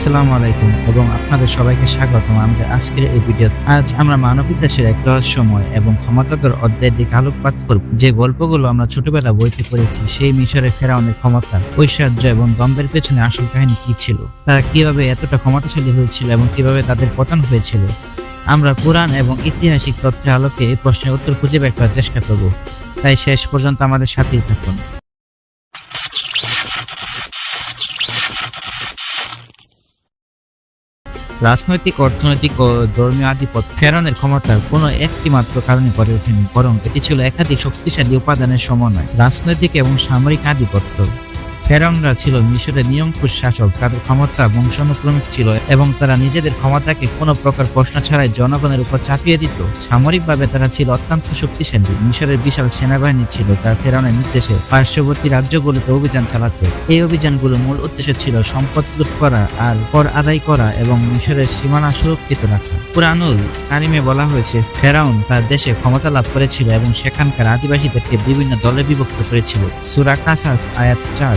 আসসালামু আলাইকুম এবং আপনাদের সবাইকে স্বাগতম। আমাদের আজকের এই ভিডিও আজ আমরা মানব ইতিহাসের এক রহস্যময় এবং ক্ষমতাধর অধ্যায়ের দিকে আলোকপাত করব। যে গল্পগুলো আমরা ছোটবেলা বইতে পড়েছি, সেই মিশরে ফেরাউনের ক্ষমতা, ঐশ্বর্য এবং দম্বের পেছনে আসল কাহিনী কি ছিল, তারা কীভাবে এতটা ক্ষমতাশালী হয়েছিল এবং কীভাবে তাদের পতন হয়েছিল, আমরা পুরাণ এবং ঐতিহাসিক তথ্যের আলোকে এই প্রশ্নের উত্তর খুঁজে বের করার চেষ্টা করব। তাই শেষ পর্যন্ত আমাদের সাথেই থাকুন। রাজনৈতিক, অর্থনৈতিক ও ধর্মীয় আধিপত্য ফেরানোর ক্ষমতার কোনো একটি মাত্র কারণে গড়ে ওঠেনি, বরং এটি ছিল একাধিক শক্তিশালী উপাদানের সমন্বয়, রাজনৈতিক এবং সামরিক আধিপত্য। ফেরনরা ছিল মিশরের নিয়ঙ্কুশ শাসক, তাদের ক্ষমতা বংশানুক্রমিক ছিল এবং তারা নিজেদের ক্ষমতাকে কোনো প্রকার প্রশ্ন ছাড়াই জনগণের উপর চাপিয়ে দিত। সামরিকভাবে তারা ছিল অত্যন্ত শক্তিশালী। মিশরের বিশাল সেনাবাহিনী ছিল যা ফেরাউনের নির্দেশে পার্শ্ববর্তী রাজ্যগুলোতে অভিযান চালাতো। এই অভিযানগুলোর মূল উদ্দেশ্য ছিল সম্পদ লুট করা আর কর আদায় করা এবং মিশরের সীমানা সুরক্ষিত রাখা। পুরানুল কারিমে বলা হয়েছে, ফেরাউন তার দেশে ক্ষমতা লাভ করেছিল এবং সেখানকার আদিবাসীদেরকে বিভিন্ন দলে বিভক্ত করেছিল। সুরা কাসাস, আয়াত চার।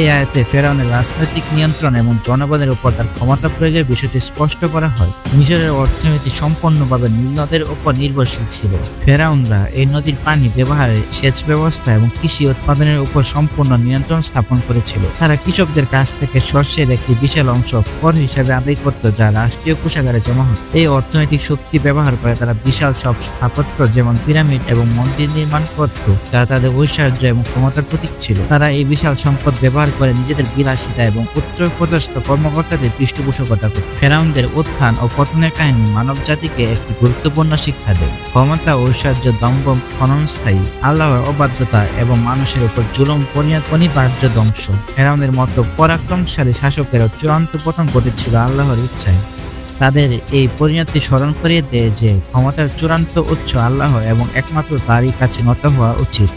এই আয়াতে ফেরাউনের রাজনৈতিক নিয়ন্ত্রণ এবং জনগণের উপর তার ক্ষমতা প্রয়োগের বিষয়টি স্পষ্ট করা হয়। মিশরের অর্থনীতি সম্পূর্ণভাবে নদের উপর নির্ভরশীল ছিল। ফেরাউনরা এই নদীর পানি ব্যবহারে সেচ ব্যবস্থা এবং কৃষি উৎপাদনের উপর সম্পূর্ণ নিয়ন্ত্রণ স্থাপন করেছিল। তারা কৃষকদের কাছ থেকে শস্যের একটি বিশাল অংশ কর হিসাবে আদায় করত যা রাষ্ট্রীয় কোষাগারে জমা হতো এই অর্থনৈতিক শক্তি ব্যবহার করে তারা বিশাল সব স্থাপত্য যেমন পিরামিড এবং মন্দির নির্মাণ করত, যা তাদের ঐশ্বর্য এবং ক্ষমতার প্রতীক ছিল। তারা এই বিশাল সম্পদ ব্যবহার করে নিজেদের বিলাসিতা এবং উচ্চ পদস্থ কর্মকর্তাদের পৃষ্ঠপোষকতা করত। ফেরাউনদের উত্থান ও পতনের কাহিনী মানব জাতিকে একটি গুরুত্বপূর্ণ শিক্ষা দেয়। ক্ষমতা ঐশ্বর্য দম্ভ ক্ষণস্থায়ী আল্লাহর অবাধ্যতা এবং মানুষের উপর জুলুম অনিবার্য ধ্বংস। ফেরাউনের মতো পরাক্রমশালী শাসকেরও চূড়ান্ত পতন ঘটেছিল আল্লাহর ইচ্ছায়। তাদের এই পরিণতি স্মরণ করিয়ে দেয় যে ক্ষমতার চূড়ান্ত উৎস আল্লাহ এবং একমাত্র তারই কাছে নত হওয়া উচিত।